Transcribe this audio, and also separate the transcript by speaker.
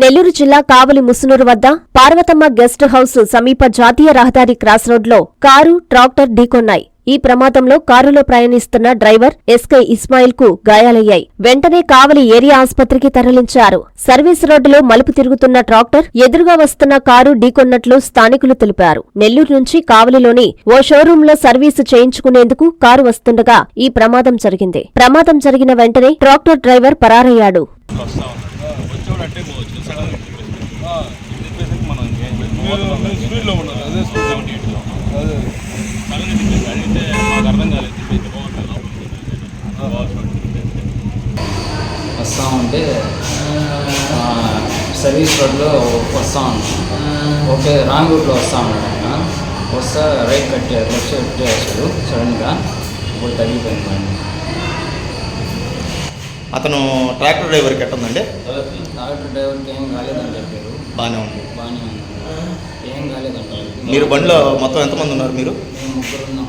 Speaker 1: నెల్లూరు జిల్లా కావలి ముసునూరు వద్ద Parvathamma guest house సమీప జాతీయ రహదారి క్రాస్ రోడ్లో కారు ట్రాక్టర్ ఢీకొన్నాయి. ఈ ప్రమాదంలో కారులో ప్రయాణిస్తున్న డ్రైవర్ ఎస్కే ఇస్మాయిల్కు గాయాలయ్యాయి. వెంటనే కావలి ఏరియా ఆసుపత్రికి తరలించారు. సర్వీస్ రోడ్డులో మలుపు తిరుగుతున్న ట్రాక్టర్ ఎదురుగా వస్తున్న కారు ఢీకొన్నట్లు స్థానికులు తెలిపారు. నెల్లూరు నుంచి కావలిలోని ఓ షోరూమ్లో సర్వీసు చేయించుకునేందుకు కారు వస్తుండగా ఈ ప్రమాదం జరిగింది. ప్రమాదం జరిగిన వెంటనే ట్రాక్టర్ డ్రైవర్ పరారయ్యాడు.
Speaker 2: అట్టే పోవచ్చు. సడన్ తిప్పేసాక మనం ఏం
Speaker 3: మీరు స్పీడ్లో ఉన్నారు అదే స్పీడ్
Speaker 2: సెవెంటీ ఎయిట్లో
Speaker 3: అదే.
Speaker 2: సడన్గా తిప్పేసి అడిగితే మాకు అర్థం కాలేదు. తిప్పేసి బాగుంటుంది
Speaker 4: వస్తా ఉంటే ఆ, సర్వీస్ రోడ్లో వస్తా. ఓకే రాంగ్ రూట్లో వస్తా ఉన్నాడు ఆయన వస్తా రైట్ కట్టారు లెఫ్ట్ సైడ్ కట్టేసాడు సడన్గా ఇప్పుడు తగ్గిపోయింది.
Speaker 5: అతను ట్రాక్టర్ డ్రైవర్కి ఎట్టుందండి?
Speaker 4: డాక్టర్ డ్రైవర్కి ఏం కాలేదని చెప్పారు
Speaker 5: బాగానే ఉంది.
Speaker 4: బాగానే ఉంది. ఏం కాలేదంటారు
Speaker 5: మీరు బండిలో మొత్తం ఎంతమంది ఉన్నారు మీరు?
Speaker 4: ముగ్గురు ఉన్నాం